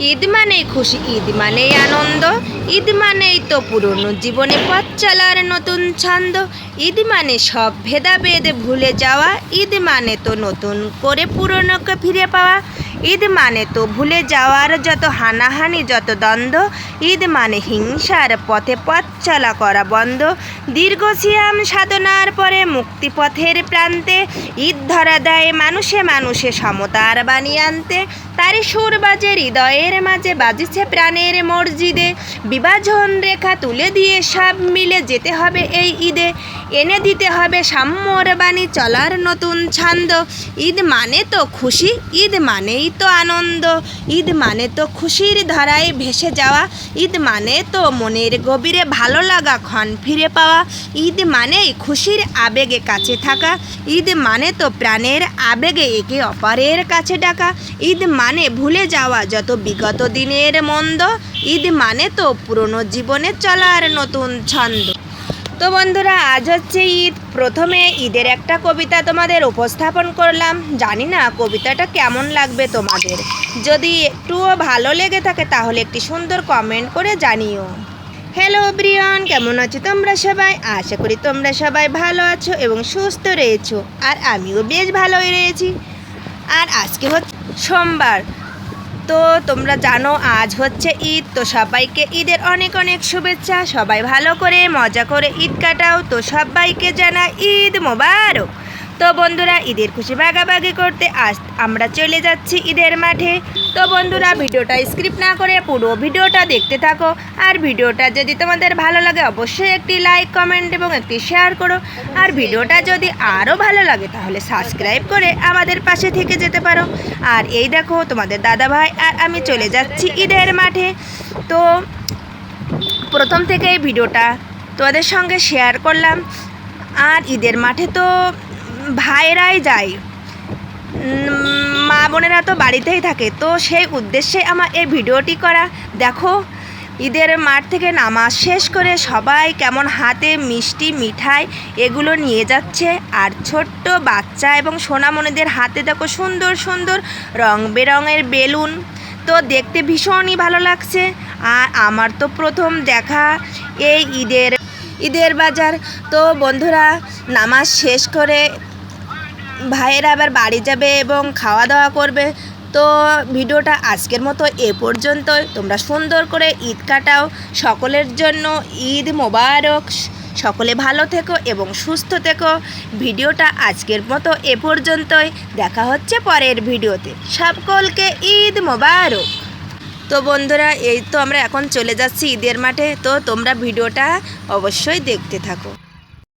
ঈদ মানেই খুশি, ঈদ মানেই আনন্দ, ঈদ মানেই তো পুরনো জীবনে পথ চলার নতুন ছন্দ, ঈদ মানে সব ভেদাভেদ ভুলে যাওয়া, ঈদ মানে তো নতুন করে পুরনোকে ফিরে পাওয়া। ঈদ মানে তো ভুলে যাওয়ার যত হানাহানি, যত দ্বন্দ্ব, ঈদ মানে হিংসার পথে পথ চলা করা বন্ধ। দীর্ঘ সিয়াম সাধনার পরে মুক্তিপথের প্রান্তে, ঈদ ধরা দেয় মানুষে মানুষে সমতার বাণী আনতে। তারই সুর বাজে হৃদয়ের মাঝে, বাজিছে প্রাণের মসজিদে। বিভাজন রেখা তুলে দিয়ে সব মিলে যেতে হবে এই ঈদে। এনে দিতে হবে সাম্যর বাণী চলার নতুন ছন্দ। ঈদ মানে তো খুশি, ঈদ মানেই তো আনন্দ। ঈদ মানে তো খুশির ধারায় ভেসে যাওয়া। ঈদ মানে তো মনের গভীরে ভালো লাগা, ক্ষণ ফিরে পাওয়া। ঈদ মানেই খুশির আবেগে কাছে থাকা। ঈদ মানে তো প্রাণের আবেগে একে অপরের কাছে ডাকা। ঈদ মানে ভুলে যাওয়া যত বিগত দিনের মন্দ। ঈদ মানে তো পুরনো জীবনে চলার নতুন ছন্দ। তো বন্ধুরা, আজ হচ্ছে ঈদ। প্রথমে ঈদের একটা কবিতা তোমাদের উপস্থাপন করলাম। জানি না কবিতাটা কেমন লাগবে তোমাদের। যদি একটুও ভালো লেগে থাকে তাহলে একটি সুন্দর কমেন্ট করে জানিও। হ্যালো ব্রিয়ন কেমন আছো তোমরা সবাই? আশা করি তোমরা সবাই ভালো আছো এবং সুস্থ রয়েছো। আর আমিও বেশ ভালোই রয়েছি। আর আজকে হচ্ছে সোমবার। তো তোমরা জানো, আজ হচ্ছে ঈদ, তো সবাইকে ঈদের অনেক অনেক শুভেচ্ছা। সবাই ভালো করে মজা করে ঈদ কাটাও। তো সবাইকে জানা ঈদ মোবারক। তো বন্ধুরা, ঈদের খুশি ভাগাভাগি করতে আজ আমরা চলে যাচ্ছি ঈদের মাঠে। তো বন্ধুরা, ভিডিওটা স্ক্রিপ্ট না করে পুরো ভিডিওটা দেখতে থাকো। আর ভিডিওটা যদি তোমাদের ভালো লাগে, অবশ্যই একটি লাইক, কমেন্ট এবং একটি শেয়ার করো। আর ভিডিওটা যদি আরও ভালো লাগে, তাহলে সাবস্ক্রাইব করে আমাদের পাশে থেকে যেতে পারো। আর এই দেখো, তোমাদের দাদা ভাই আর আমি চলে যাচ্ছি ঈদের মাঠে। তো প্রথম থেকে ভিডিওটা তোমাদের সঙ্গে শেয়ার করলাম। আর ঈদের মাঠে তো ভাইরাই যায়। মা বোনেরা তো বাড়িতেই থাকে। তো সেই উদ্দেশ্যে আমার এই ভিডিওটি করা। দেখো, ঈদের মাঠ থেকে নামাজ শেষ করে সবাই কেমন হাতে মিষ্টি, মিঠাই এগুলো নিয়ে যাচ্ছে। আর ছোট্ট বাচ্চা এবং সোনামণিদের হাতে দেখো সুন্দর সুন্দর রং বেরঙের বেলুন। তো দেখতে ভীষণই ভালো লাগছে। আর আমার তো প্রথম দেখা এই ঈদের ঈদের বাজার। তো বন্ধুরা, নামাজ শেষ করে ভাইয়েরা আবার বাড়ি যাবে এবং খাওয়া দাওয়া করবে। তো ভিডিওটা আজকের মতো এ পর্যন্তই। তোমরা সুন্দর করে ঈদ কাটাও। সকলের জন্য ঈদ মোবারক। সকলে ভালো থেকো এবং সুস্থ থেকো। ভিডিওটা আজকের মতো এ পর্যন্তই। দেখা হচ্ছে পরের ভিডিওতে। সকলকে ঈদ মোবারক। তো বন্ধুরা, এই তো আমরা এখন চলে যাচ্ছি ঈদের মাঠে। তো তোমরা ভিডিওটা অবশ্যই দেখতে থাকো।